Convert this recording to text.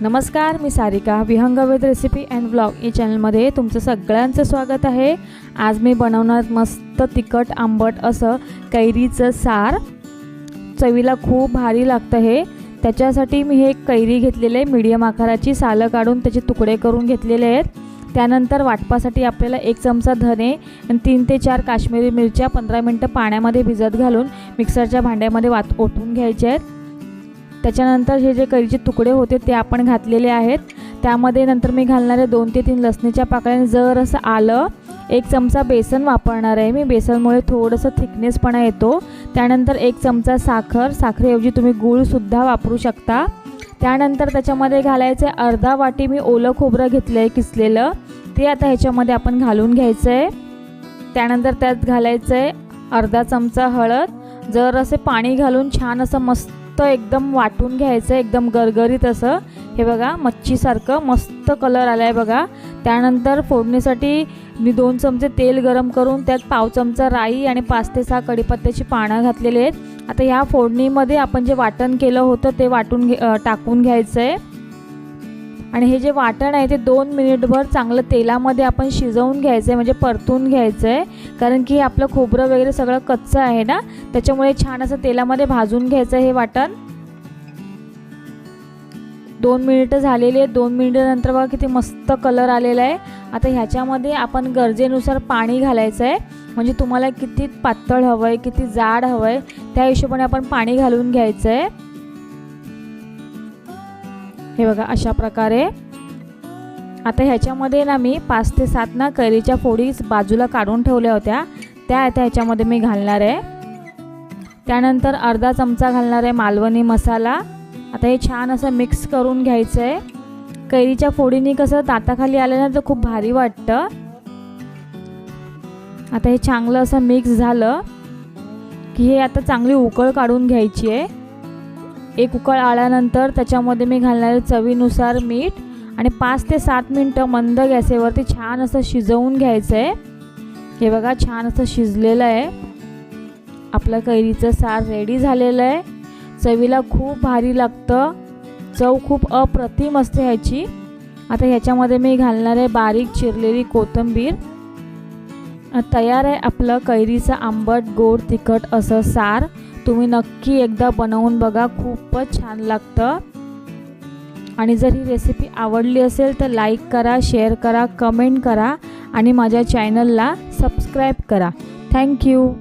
नमस्कार मी Sarika Vihang with recipe and blog या चॅनलमध्ये तुमचं सगळ्यांचं स्वागत आहे. आज मी बनवणार मस्त तिखट आंबट असं कैरीचं सार. चवीला खूप भारी लागतं हे. त्याच्यासाठी मी हे कैरी घेतलेले मीडियम आकाराची सालं काढून त्याचे तुकडे करून घेतलेले आहेत. त्यानंतर वाटपासाठी आपल्याला एक चमचा धने आणि तीन ते चार काश्मीरी मिरच्या पंधरा मिनटं पाण्यामध्ये भिजत घालून मिक्सरच्या भांड्यामध्ये वाट ओतून घ्यायचे आहेत. त्याच्यानंतर हे जे करीचे तुकडे होते ते आपण घातलेले आहेत. त्यामध्ये नंतर मी घालणारे दोन ते तीन लसणीच्या पाकळ्याने जर असं आलं एक चमचा बेसन वापरणार आहे मी. बेसनमुळे थोडंसं थिकनेसपणा येतो. त्यानंतर एक चमचा साखर. साखरेऐवजी तुम्ही गूळसुद्धा वापरू शकता. त्यानंतर त्याच्यामध्ये घालायचं आहे अर्धा वाटी मी ओलं खोबरं घेतलं आहे किसलेलं. ते आता ह्याच्यामध्ये आपण घालून घ्यायचं आहे त्यानंतर त्यात घालायचं आहे अर्धा चमचा हळद. जर असे पाणी घालून छान असं मस्त एकदम वाटून घ्यायचं एकदम गरगरीत असं. हे बघा मच्छीसारखं मस्त कलर आला आहे बघा. त्यानंतर फोडणीसाठी मी दोन चमचे तेल गरम करून त्यात पाव चमचा राई आणि पाच ते सहा कढीपत्त्याची पानं घातलेली आहेत. आता ह्या फोडणीमध्ये आपण जे वाटण केलं होतं ते वाटून घे टाकून घ्यायचं आहे आणि हे जे वाटण आहे ते दोन मिनिटभर चांगलं तेलामध्ये आपण शिजवून घ्यायचं आहे म्हणजे परतून घ्यायचं आहे कारण की आपलं खोबरं वगैरे सगळं कच्चं आहे ना त्याच्यामुळे छान असं तेलामध्ये भाजून घ्यायचं हे वाटण. दोन मिनिटं झालेली आहेत. दोन मिनिटानंतर बघा किती मस्त कलर आलेला आहे. आता ह्याच्यामध्ये आपण गरजेनुसार पाणी घालायचं आहे म्हणजे तुम्हाला किती पातळ हवं आहे किती जाड हवं आहे त्या हिशोबाने आपण पाणी घालून घ्यायचं आहे हे बघा अशा प्रकारे. आता ह्याच्यामध्ये ना मी पाच ते सात ना कैरीच्या फोडीस बाजूला काढून ठेवल्या होत्या. त्या आता ह्याच्यामध्ये मी घालणार आहे. त्यानंतर अर्धा चमचा घालणार आहे मालवणी मसाला. आता हे छान असं मिक्स करून घ्यायचं आहे कैरीच्या फोडीने कसं दाताखाली आलं ना तर खूप भारी वाटतं. आता हे चांगलं असं मिक्स झालं की हे आता चांगली उकळ काढून घ्यायची आहे. एक उकळ आल्यानंतर त्याच्यामध्ये मी घालणारे चवीनुसार मीठ आणि पाच ते सात मिनटं मंद गॅसेवरती छान असं शिजवून घ्यायचं आहे हे बघा छान असं शिजलेलं आहे आपलं कैरीचं सार रेडी झालेलं आहे चवीला खूप भारी लागतं. चव खूप अप्रतिम असते ह्याची. आता ह्याच्यामध्ये मी घालणार आहे बारीक चिरलेली कोथिंबीर. तयार आहे आपलं कैरीचं आंबट गोड तिखट असं सार. तुम्ही नक्की एकदा बनवून बघा खूपच छान लागतं. आणि जर ही रेसिपी आवडली असेल तर लाईक करा शेअर करा कमेंट करा आणि माझ्या चॅनलला सबस्क्राईब करा. थँक्यू